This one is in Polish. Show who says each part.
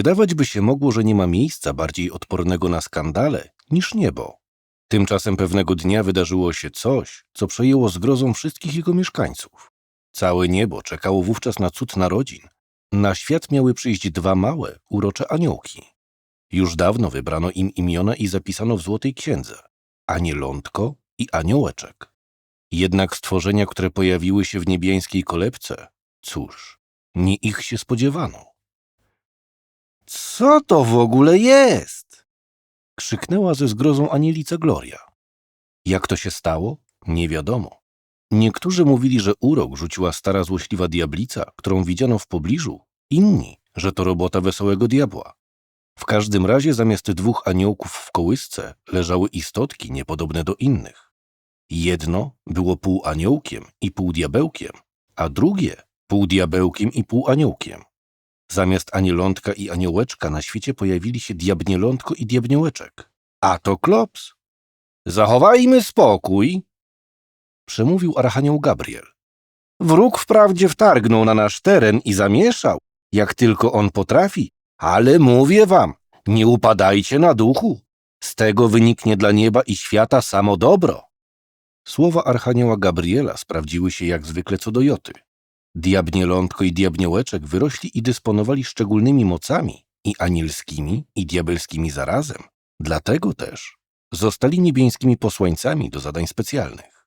Speaker 1: Wydawać by się mogło, że nie ma miejsca bardziej odpornego na skandale niż niebo. Tymczasem pewnego dnia wydarzyło się coś, co przejęło zgrozą wszystkich jego mieszkańców. Całe niebo czekało wówczas na cud narodzin. Na świat miały przyjść dwa małe, urocze aniołki. Już dawno wybrano im imiona i zapisano w Złotej Księdze. Anielątko i Aniołeczek. Jednak stworzenia, które pojawiły się w niebiańskiej kolebce, cóż, nie ich się spodziewano. Co to w ogóle jest? Krzyknęła ze zgrozą anielica Gloria. Jak to się stało? Nie wiadomo. Niektórzy mówili, że urok rzuciła stara złośliwa diablica, którą widziano w pobliżu, inni, że to robota wesołego diabła. W każdym razie zamiast dwóch aniołków w kołysce leżały istotki niepodobne do innych. Jedno było pół aniołkiem i pół diabełkiem, a drugie pół diabełkiem i pół aniołkiem. Zamiast anielątka i aniołeczka na świecie pojawili się diabnielątko i diabniołeczek. A to klops. Zachowajmy spokój, przemówił archanioł Gabriel. Wróg wprawdzie wtargnął na nasz teren i zamieszał, jak tylko on potrafi, ale mówię wam, nie upadajcie na duchu. Z tego wyniknie dla nieba i świata samo dobro. Słowa archanioła Gabriela sprawdziły się jak zwykle co do joty. Diabnielątko i diabniołeczek wyrośli i dysponowali szczególnymi mocami, i anielskimi, i diabelskimi zarazem. Dlatego też zostali niebieńskimi posłańcami do zadań specjalnych.